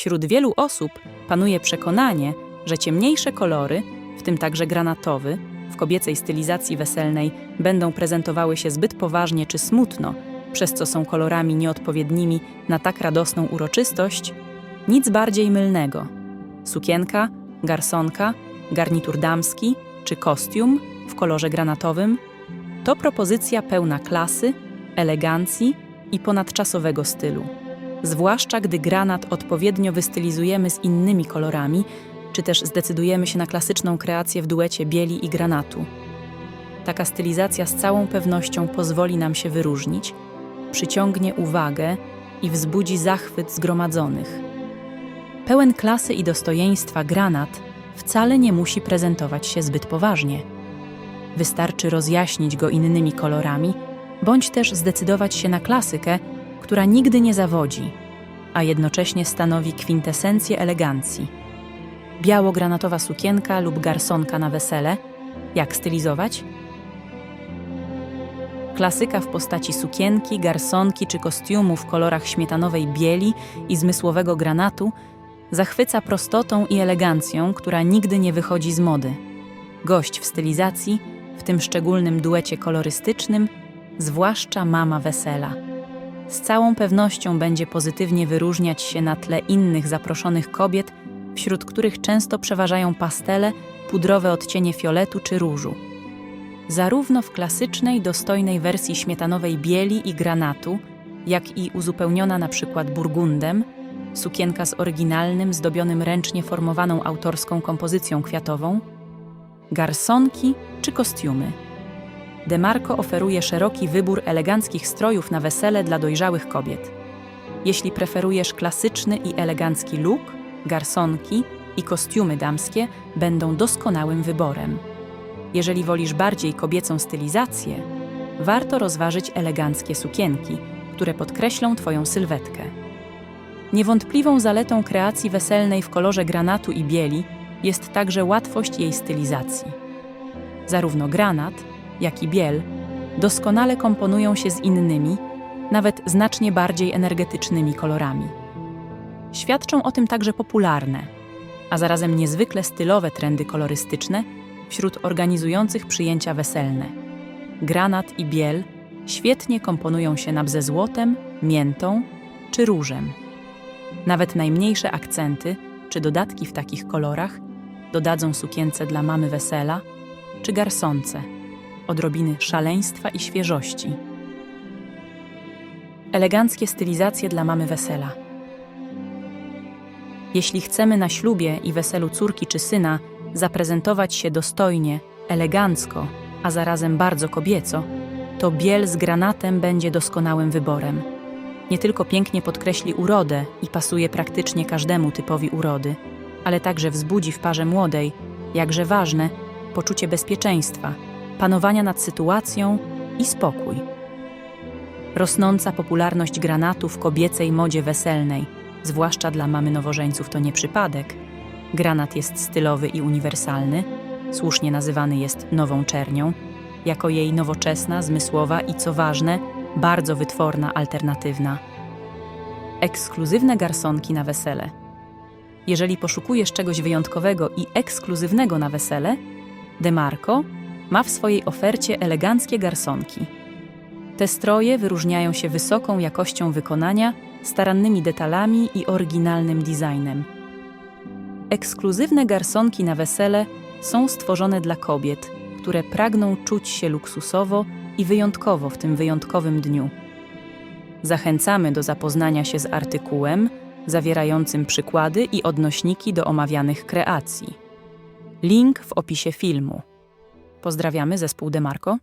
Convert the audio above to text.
Wśród wielu osób panuje przekonanie, że ciemniejsze kolory, w tym także granatowy, w kobiecej stylizacji weselnej będą prezentowały się zbyt poważnie czy smutno, przez co są kolorami nieodpowiednimi na tak radosną uroczystość. Nic bardziej mylnego. Sukienka, garsonka, garnitur damski czy kostium w kolorze granatowym to propozycja pełna klasy, elegancji i ponadczasowego stylu. Zwłaszcza gdy granat odpowiednio wystylizujemy z innymi kolorami, czy też zdecydujemy się na klasyczną kreację w duecie bieli i granatu. Taka stylizacja z całą pewnością pozwoli nam się wyróżnić, przyciągnie uwagę i wzbudzi zachwyt zgromadzonych. Pełen klasy i dostojeństwa granat wcale nie musi prezentować się zbyt poważnie. Wystarczy rozjaśnić go innymi kolorami, bądź też zdecydować się na klasykę, która nigdy nie zawodzi, a jednocześnie stanowi kwintesencję elegancji. Biało-granatowa sukienka lub garsonka na wesele. Jak stylizować? Klasyka w postaci sukienki, garsonki czy kostiumu w kolorach śmietanowej bieli i zmysłowego granatu zachwyca prostotą i elegancją, która nigdy nie wychodzi z mody. Gość w stylizacji, w tym szczególnym duecie kolorystycznym, zwłaszcza mama wesela. Z całą pewnością będzie pozytywnie wyróżniać się na tle innych zaproszonych kobiet, wśród których często przeważają pastele, pudrowe odcienie fioletu czy różu. Zarówno w klasycznej, dostojnej wersji śmietanowej bieli i granatu, jak i uzupełniona na przykład burgundem, sukienka z oryginalnym, zdobionym ręcznie formowaną autorską kompozycją kwiatową, garsonki czy kostiumy. Demarco oferuje szeroki wybór eleganckich strojów na wesele dla dojrzałych kobiet. Jeśli preferujesz klasyczny i elegancki look, garsonki i kostiumy damskie będą doskonałym wyborem. Jeżeli wolisz bardziej kobiecą stylizację, warto rozważyć eleganckie sukienki, które podkreślą Twoją sylwetkę. Niewątpliwą zaletą kreacji weselnej w kolorze granatu i bieli jest także łatwość jej stylizacji. Zarówno granat, jak i biel doskonale komponują się z innymi, nawet znacznie bardziej energetycznymi kolorami. Świadczą o tym także popularne, a zarazem niezwykle stylowe trendy kolorystyczne wśród organizujących przyjęcia weselne. Granat i biel świetnie komponują się nam ze złotem, miętą czy różem. Nawet najmniejsze akcenty czy dodatki w takich kolorach dodadzą sukience dla mamy wesela czy garsonce odrobiny szaleństwa i świeżości. Eleganckie stylizacje dla mamy wesela. Jeśli chcemy na ślubie i weselu córki czy syna zaprezentować się dostojnie, elegancko, a zarazem bardzo kobieco, to biel z granatem będzie doskonałym wyborem. Nie tylko pięknie podkreśli urodę i pasuje praktycznie każdemu typowi urody, ale także wzbudzi w parze młodej, jakże ważne, poczucie bezpieczeństwa, panowania nad sytuacją i spokój. Rosnąca popularność granatu w kobiecej modzie weselnej, zwłaszcza dla mamy nowożeńców, to nie przypadek. Granat jest stylowy i uniwersalny, słusznie nazywany jest nową czernią, jako jej nowoczesna, zmysłowa i co ważne, bardzo wytworna alternatywna. Ekskluzywne garsonki na wesele. Jeżeli poszukujesz czegoś wyjątkowego i ekskluzywnego na wesele, Demarco ma w swojej ofercie eleganckie garsonki. Te stroje wyróżniają się wysoką jakością wykonania, starannymi detalami i oryginalnym designem. Ekskluzywne garsonki na wesele są stworzone dla kobiet, które pragną czuć się luksusowo i wyjątkowo w tym wyjątkowym dniu. Zachęcamy do zapoznania się z artykułem zawierającym przykłady i odnośniki do omawianych kreacji. Link w opisie filmu. Pozdrawiamy zespół Demarco.